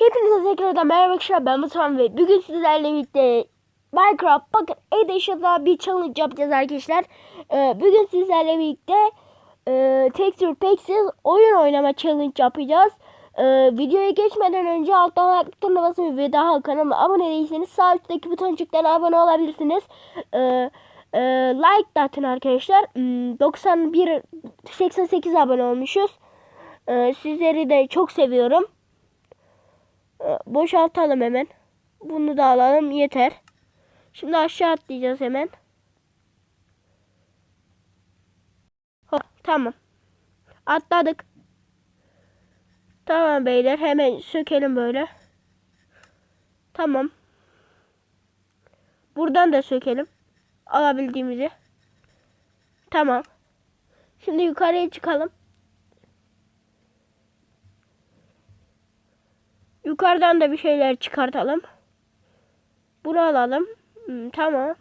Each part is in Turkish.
Hepinize tekrardan merhaba arkadaşlar ben Batuhan ve bugün sizlerle birlikte Minecraft bakın Edition'da bir challenge yapacağız arkadaşlar. Ee, bugün sizlerle birlikte e, Texture Packs'iz oyun oynama challenge yapacağız. Ee, videoya geçmeden önce alttan like butonuna basın ve daha kanalıma abone değilseniz sağ üstteki butoncuktan abone olabilirsiniz. Ee, e, like da arkadaşlar. Hmm, 91 88 abone olmuşuz. Ee, sizleri de çok seviyorum. Ee, Boşaltalım hemen. Bunu da alalım yeter. Şimdi aşağı atlayacağız hemen. Hop, tamam. Atladık. Tamam beyler hemen sökelim böyle. Tamam. Buradan da sökelim. Alabildiğimizi. Tamam. Şimdi yukarıya çıkalım. Yukarıdan da bir şeyler çıkartalım. Bunu alalım. Hmm, tamam.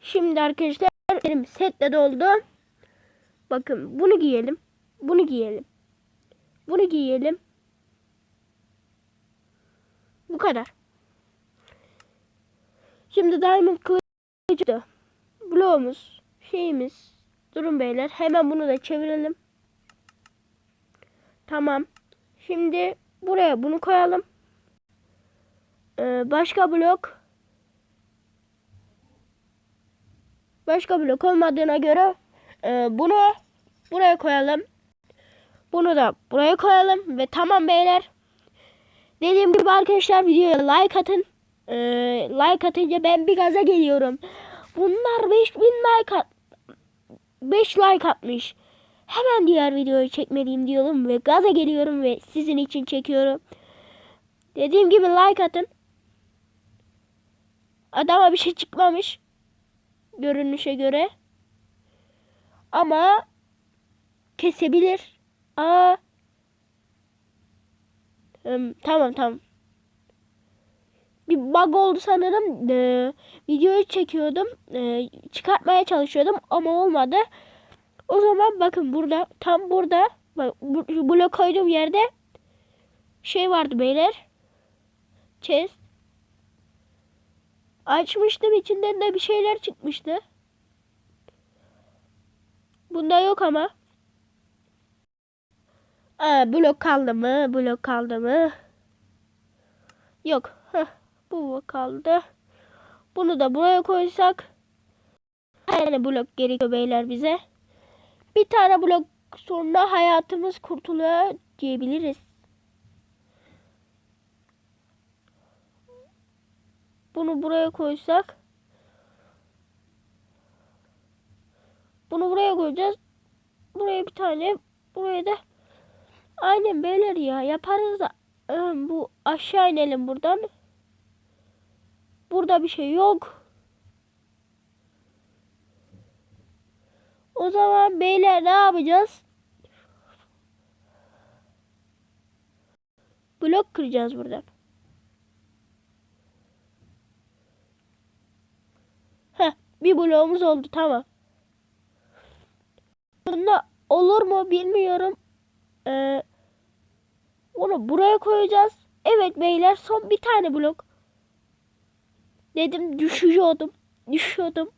Şimdi arkadaşlar benim setle doldu. Bakın bunu giyelim. Bunu giyelim. Bunu giyelim. Bu kadar. Şimdi diamond kılıcı. Bloğumuz. Şeyimiz. Durun beyler. Hemen bunu da çevirelim. Tamam. Şimdi buraya bunu koyalım. Ee, başka blok. Başka blok olmadığına göre e, bunu buraya koyalım. Bunu da buraya koyalım ve tamam beyler. Dediğim gibi arkadaşlar videoya like atın. Ee, like atınca ben bir gaza geliyorum. Bunlar 5000 like at 5 like atmış. Hemen diğer videoyu çekmeliyim diyorum ve gaza geliyorum ve sizin için çekiyorum. Dediğim gibi like atın. Adama bir şey çıkmamış. Görünüşe göre. Ama kesebilir. Aa. Tamam tamam. Bir bug oldu sanırım. Ee, videoyu çekiyordum. Ee, çıkartmaya çalışıyordum ama olmadı. O zaman bakın burada tam burada bak, blok koyduğum yerde şey vardı beyler. Chest. Açmıştım içinden de bir şeyler çıkmıştı. Bunda yok ama. Aa, blok kaldı mı? Blok kaldı mı? Yok. Heh, bu kaldı. Bunu da buraya koysak. Tane blok gerekiyor beyler bize. Bir tane blok sonra hayatımız kurtuluyor diyebiliriz. Bunu buraya koysak. Bunu buraya koyacağız. Buraya bir tane. Buraya da. Aynen beyler ya. Yaparız da. Bu aşağı inelim buradan. Burada bir şey yok. O zaman beyler ne yapacağız? Blok kıracağız buradan. Heh, bir bloğumuz oldu tamam. Bunda olur mu bilmiyorum. Ee, onu buraya koyacağız. Evet beyler son bir tane blok. Dedim düşüyordum. Düşüyordum.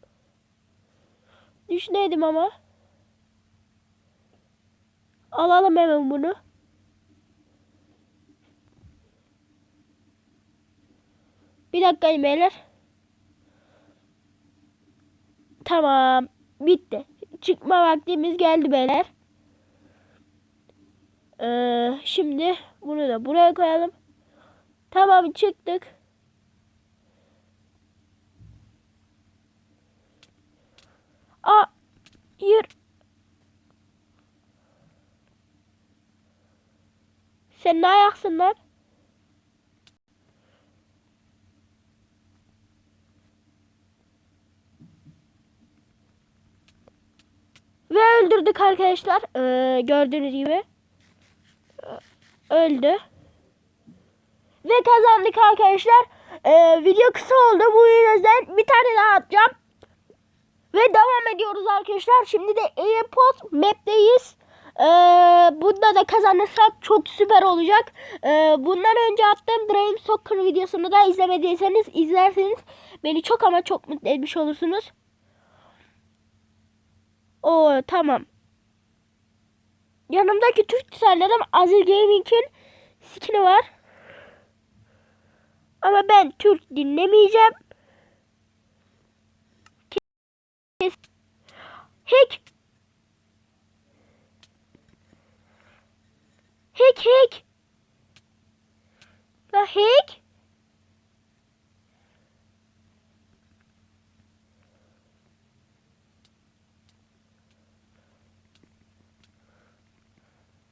Düşüneydim ama. Alalım hemen bunu. Bir dakika beyler. Tamam. Bitti. Çıkma vaktimiz geldi beyler. Ee, şimdi bunu da buraya koyalım. Tamam çıktık. Aa, hayır. Sen ne ayaksın lan? Ve öldürdük arkadaşlar. Ee, gördüğünüz gibi. Ee, Öldü. Ve kazandık arkadaşlar. Ee, video kısa oldu. Bu yüzden bir tane daha atacağım. Ve devam ediyoruz arkadaşlar. Şimdi de Airport map'teyiz. Ee, bunda da kazanırsak çok süper olacak. Ee, bundan önce attığım Dream Soccer videosunu da izlemediyseniz izlerseniz beni çok ama çok mutlu etmiş olursunuz. Oo tamam. Yanımdaki Türk sanırım Aziz Gaming'in skini var. Ama ben Türk dinlemeyeceğim. Hack. Hack hack. La hack.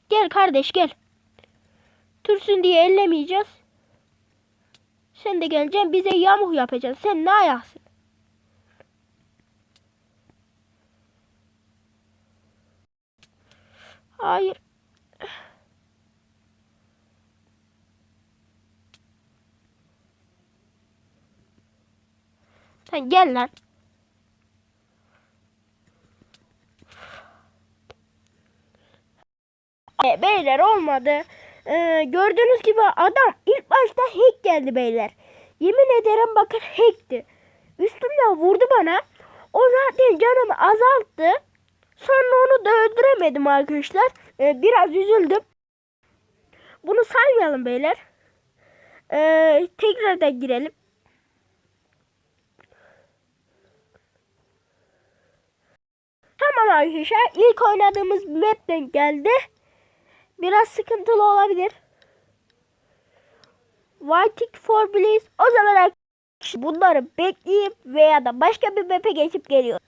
Gel kardeş gel. Türsün diye ellemeyeceğiz. Sen de geleceksin bize yamuk yapacaksın. Sen ne ayaksın? Hayır. Sen gel lan. E, beyler olmadı. Ee, gördüğünüz gibi adam ilk başta hack geldi beyler. Yemin ederim bakın hackti. Üstümden vurdu bana. O zaten canımı azalttı. Sonra onu da öldüremedim arkadaşlar. Ee, biraz üzüldüm. Bunu saymayalım beyler. Ee, tekrardan girelim. Tamam arkadaşlar. İlk oynadığımız map'ten geldi. Biraz sıkıntılı olabilir. Waiting for please. O zaman arkadaşlar bunları bekleyip veya da başka bir map'e geçip geliyor.